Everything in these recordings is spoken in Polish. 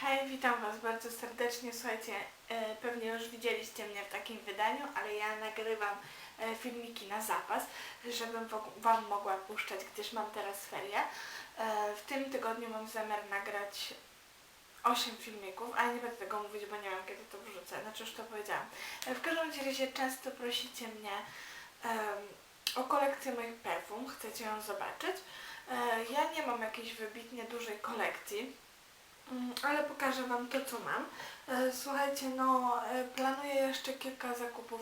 Hej, witam Was bardzo serdecznie. Słuchajcie, e, pewnie już widzieliście mnie w takim wydaniu, ale ja nagrywam e, filmiki na zapas, żebym Wam mogła puszczać, gdyż mam teraz ferie. W tym tygodniu mam zamiar nagrać 8 filmików, ale nie będę tego mówić, bo nie wiem kiedy to wrzucę, znaczy już to powiedziałam. E, W każdym razie często prosicie mnie o kolekcję moich perfum, chcecie ją zobaczyć. Ja nie mam jakiejś wybitnie dużej kolekcji, ale pokażę Wam to, co mam. E, Słuchajcie, no e, planuję jeszcze kilka zakupów,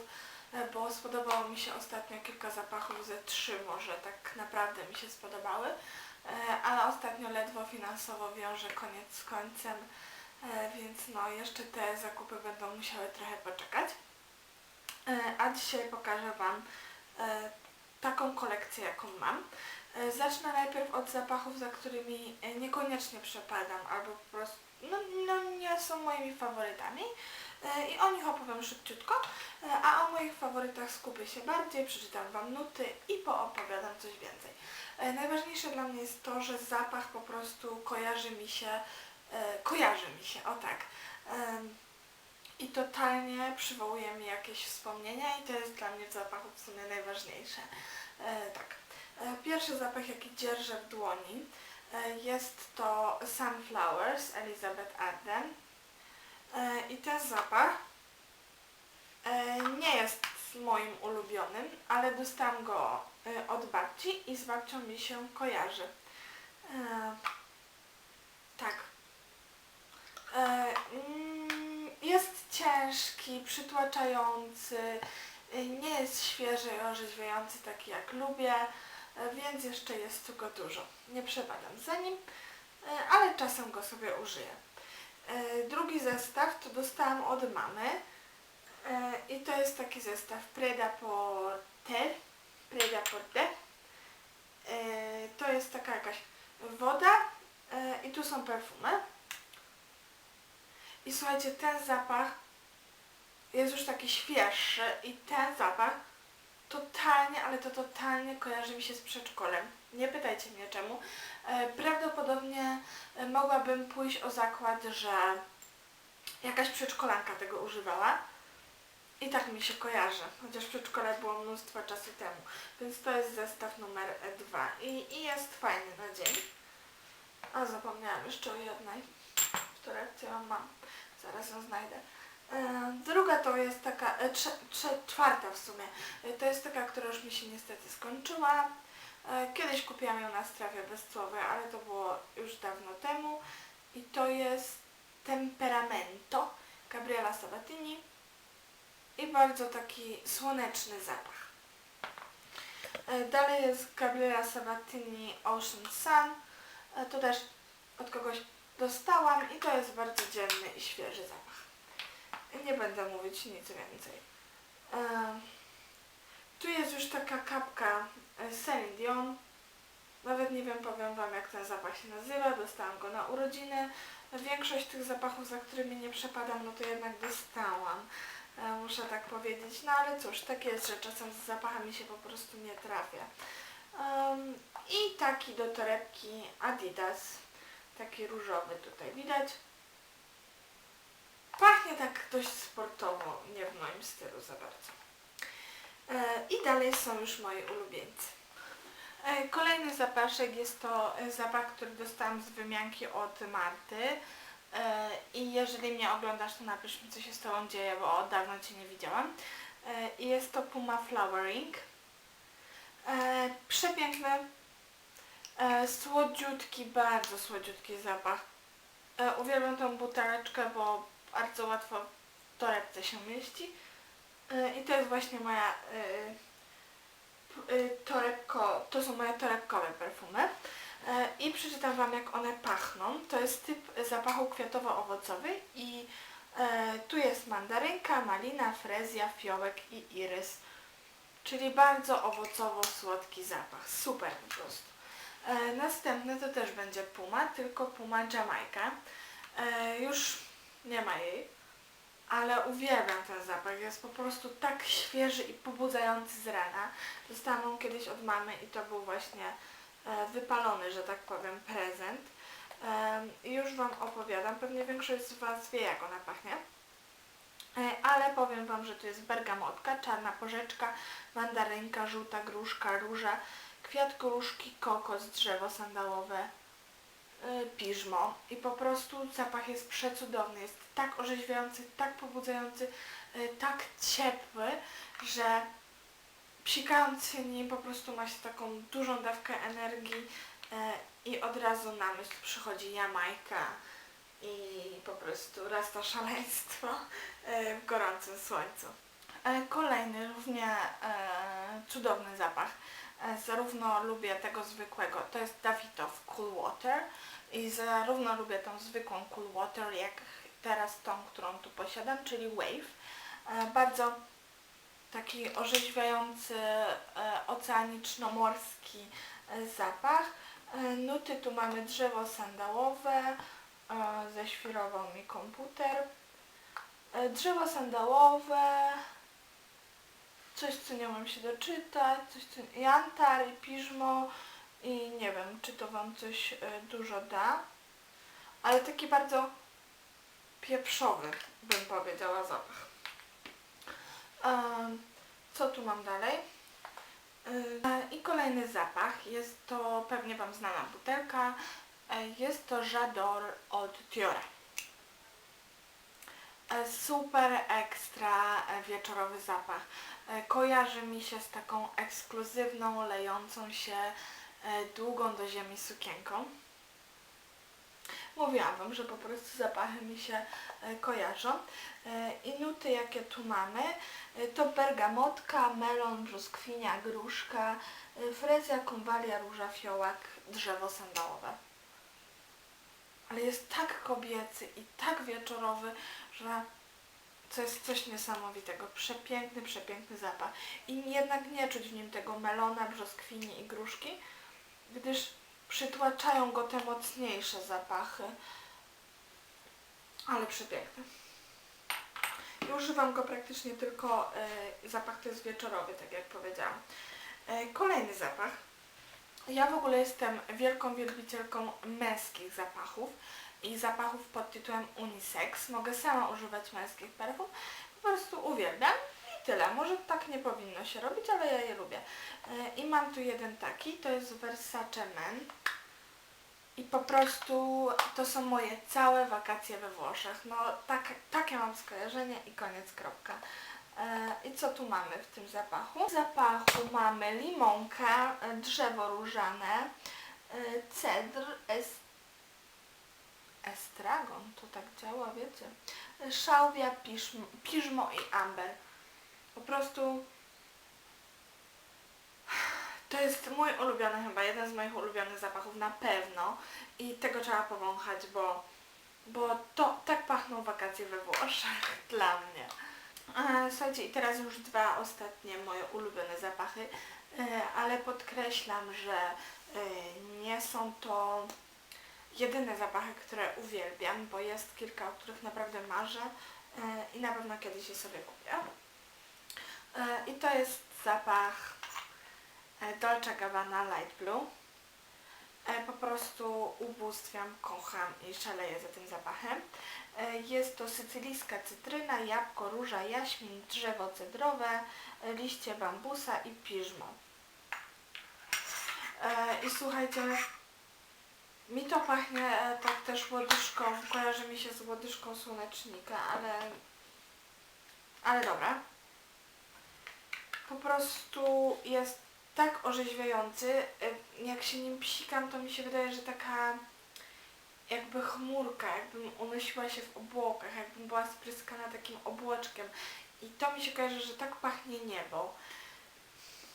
e, bo spodobało mi się ostatnio kilka zapachów, ze trzy może tak naprawdę mi się spodobały, ale ostatnio ledwo finansowo wiążę koniec z końcem, więc no jeszcze te zakupy będą musiały trochę poczekać. A dzisiaj pokażę Wam taką kolekcję, jaką mam. E, Zacznę najpierw od zapachów, za którymi e, niekoniecznie przepadam, albo po prostu no, no, nie są moimi faworytami. E, I o nich opowiem szybciutko, a o moich faworytach skupię się bardziej, przeczytam Wam nuty i poopowiadam coś więcej. Najważniejsze dla mnie jest to, że zapach po prostu kojarzy mi się, kojarzy mi się, o tak. I totalnie przywołuje mi jakieś wspomnienia i to jest dla mnie w zapachu w sumie najważniejsze. Tak. E, Pierwszy zapach, jaki dzierżę w dłoni, e, jest to Sunflowers Elizabeth Arden. E, I ten zapach nie jest moim ulubionym, ale dostałam go od babci i z babcią mi się kojarzy. Tak. Mm, Jest ciężki, przytłaczający, nie jest świeży i orzeźwiający taki jak lubię, więc jeszcze jest go dużo. Nie przepadam za nim, e, ale czasem go sobie użyję. E, Drugi zestaw to dostałam od mamy e, i to jest taki zestaw Preda Porter, Preda Porter. E, To jest taka jakaś woda e, i tu są perfumy. I słuchajcie, ten zapach jest już taki świeższy i ten zapach totalnie, ale to totalnie kojarzy mi się z przedszkolem. Nie pytajcie mnie czemu. E, Prawdopodobnie e, mogłabym pójść o zakład, że jakaś przedszkolanka tego używała. I tak mi się kojarzy, chociaż przedszkole było mnóstwo czasu temu. Więc to jest zestaw numer 2 i, i jest fajny na dzień. A zapomniałam jeszcze o jednej, którą ją mam. Zaraz ją znajdę. E, Druga to jest taka, e, trze, trze, czwarta w sumie. E, To jest taka, która już mi się niestety skończyła. Kiedyś kupiłam ją na strawie bezcłowej, ale to było już dawno temu. I to jest Temperamento Gabriela Sabatini. I bardzo taki słoneczny zapach. Dalej jest Gabriela Sabatini Ocean Sun. To też od kogoś dostałam i to jest bardzo dzienny i świeży zapach. Nie będę mówić nic więcej. Tu jest już taka kapka Celine Dion. Nawet nie wiem, powiem Wam jak ten zapach się nazywa. Dostałam go na urodziny. Większość tych zapachów, za którymi nie przepadam, no to jednak dostałam. E, muszę tak powiedzieć. No ale cóż, tak jest, że czasem z zapachami się po prostu nie trafia. Em, I taki do torebki Adidas. Taki różowy tutaj widać. Pachnie tak dość sportowo, nie w moim stylu za bardzo. E, I dalej są już moi ulubieńcy. E, Kolejny zapaszek jest to e, zapach, który dostałam z wymianki od Marty. I jeżeli mnie oglądasz, to napisz mi, co się z Tobą dzieje, bo od dawna Cię nie widziałam. I jest to Puma Flowering. Przepiękny, słodziutki, bardzo słodziutki zapach. Uwielbiam tą buteleczkę, bo bardzo łatwo w torebce się mieści. E, I to jest właśnie moja e, e, torebko, to są moje torebkowe perfumy. I przeczytam Wam jak one pachną. To jest typ zapachu kwiatowo-owocowy i tu jest mandarynka, malina, frezja, fiołek i irys. Czyli bardzo owocowo-słodki zapach. Super po prostu. Następny to też będzie Puma, tylko Puma Jamaica. Już nie ma jej, ale uwielbiam ten zapach. Jest po prostu tak świeży i pobudzający z rana. Dostałam ją kiedyś od mamy i to był właśnie e, wypalony, że tak powiem, prezent. Już Wam opowiadam. Pewnie większość z Was wie, jak ona pachnie. E, Ale powiem Wam, że to jest bergamotka, czarna porzeczka, mandarynka, żółta gruszka, róża, kwiat gruszki, kokos, drzewo sandałowe, piżmo. I po prostu zapach jest przecudowny, jest tak orzeźwiający, tak pobudzający, y, tak ciepły, że psikając się nim po prostu ma się taką dużą dawkę energii e, i od razu na myśl przychodzi Jamajka i po prostu raz to szaleństwo w gorącym słońcu. Kolejny równie cudowny zapach. E, Zarówno lubię tego zwykłego, to jest Davidoff Cool Water i zarówno lubię tą zwykłą Cool Water, jak teraz tą, którą tu posiadam, czyli Wave. E, Bardzo taki orzeźwiający, e, oceaniczno-morski zapach. Nuty tu mamy drzewo sandałowe, ześwirował mi komputer. Drzewo sandałowe, coś co nie umiem się doczytać, coś co... jantar i piżmo i nie wiem, czy to Wam coś e, dużo da, ale taki bardzo pieprzowy, bym powiedziała, zapach. Co tu mam dalej? E, I kolejny zapach, jest to pewnie Wam znana butelka, E, jest to J'adore od Diora. E, Super ekstra e, wieczorowy zapach. E, Kojarzy mi się z taką ekskluzywną, lejącą się długą do ziemi sukienką. Mówiłam Wam, że po prostu zapachy mi się kojarzą. I nuty jakie tu mamy to bergamotka, melon, brzoskwinia, gruszka, frezja, konwalia, róża, fiołak, drzewo sandałowe. Ale jest tak kobiecy i tak wieczorowy, że to jest coś niesamowitego. Przepiękny, przepiękny zapach. I jednak nie czuć w nim tego melona, brzoskwini i gruszki, gdyż przytłaczają go te mocniejsze zapachy. Ale przepiękny. I używam go praktycznie tylko, y, zapach to jest wieczorowy, tak jak powiedziałam. Y, kolejny zapach. Ja w ogóle jestem wielką wielbicielką męskich zapachów i zapachów pod tytułem unisex. Mogę sama używać męskich perfum. Po prostu uwielbiam i tyle. Może tak nie powinno się robić, ale ja je lubię. E, I mam tu jeden taki, to jest Versace Men. I po prostu to są moje całe wakacje we Włoszech. No tak, takie mam skojarzenie i koniec, kropka. E, I co tu mamy w tym zapachu? W zapachu mamy limonkę, e, drzewo różane, cedr, estragon, to tak działa, wiecie? Szałwia, piżmo, piżmo i amber. Po prostu to jest mój ulubiony chyba, jeden z moich ulubionych zapachów na pewno i tego trzeba powąchać, bo, bo to tak pachną wakacje we Włoszech dla mnie. E, Słuchajcie, i teraz już dwa ostatnie moje ulubione zapachy, e, ale podkreślam, że e, nie są to jedyne zapachy, które uwielbiam, bo jest kilka, o których naprawdę marzę e, i na pewno kiedyś je sobie kupię. E, I to jest zapach e, Dolce Gabbana Light Blue. Po prostu ubóstwiam, kocham i szaleję za tym zapachem. Jest to sycylijska cytryna, jabłko, róża, jaśmin, drzewo cedrowe, liście bambusa i piżmo. I słuchajcie, mi to pachnie e, tak też łodyżką, kojarzy mi się z łodyżką słonecznika, ale, ale dobra. Po prostu jest tak orzeźwiający, e, jak się nim psikam, to mi się wydaje, że taka jakby chmurka, jakbym unosiła się w obłokach, jakbym była spryskana takim obłoczkiem. I to mi się kojarzy, że tak pachnie niebo.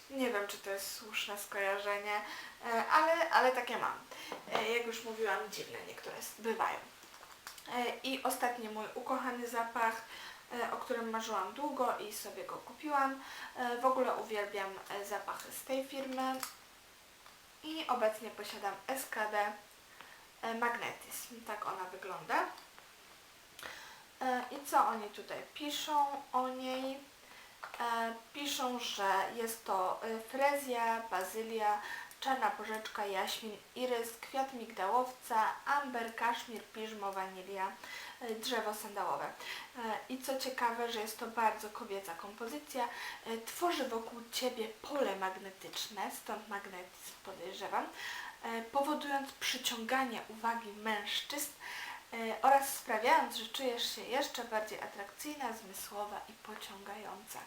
Nie wiem, czy to jest słuszne skojarzenie, e, ale, ale takie mam. E, Jak już mówiłam, dziwne niektóre bywają. E, I ostatni mój ukochany zapach, e, o którym marzyłam długo i sobie go kupiłam. W ogóle uwielbiam zapachy z tej firmy i obecnie posiadam SKD Magnetism. Tak ona wygląda. I co oni tutaj piszą o niej? Piszą, że jest to frezja, bazylia, czarna porzeczka, jaśmin, irys, kwiat migdałowca, amber, kaszmir, piżmo, wanilia, e, drzewo sandałowe. E, I co ciekawe, że jest to bardzo kobieca kompozycja, e, tworzy wokół Ciebie pole magnetyczne, stąd magnetyzm podejrzewam, powodując przyciąganie uwagi mężczyzn oraz sprawiając, że czujesz się jeszcze bardziej atrakcyjna, zmysłowa i pociągająca.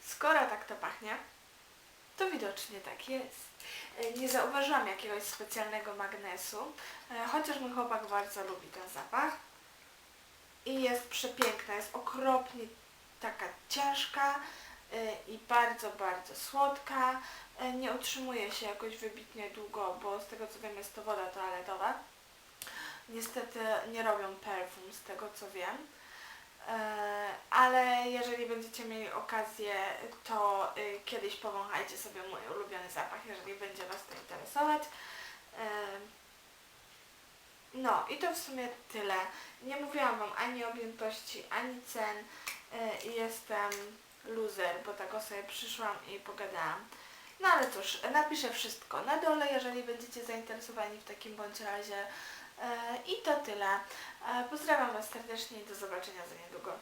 Skoro tak to pachnie, to widocznie tak jest. E, Nie zauważyłam jakiegoś specjalnego magnesu, e, chociaż mój chłopak bardzo lubi ten zapach. I jest przepiękna, jest okropnie taka ciężka e, i bardzo, bardzo słodka. Nie utrzymuje się jakoś wybitnie długo, bo z tego co wiem jest to woda toaletowa. Niestety nie robią perfum z tego co wiem. E, Ale jeżeli będziecie mieli okazję, to y, kiedyś powąchajcie sobie mój ulubiony zapach, jeżeli będzie Was to interesować. E, No i to w sumie tyle. Nie mówiłam Wam ani objętości, ani cen e, jestem loser, bo tak o sobie przyszłam i pogadałam. No ale cóż, napiszę wszystko na dole, jeżeli będziecie zainteresowani w takim bądź razie. E, I to tyle. E, Pozdrawiam Was serdecznie i do zobaczenia za niedługo.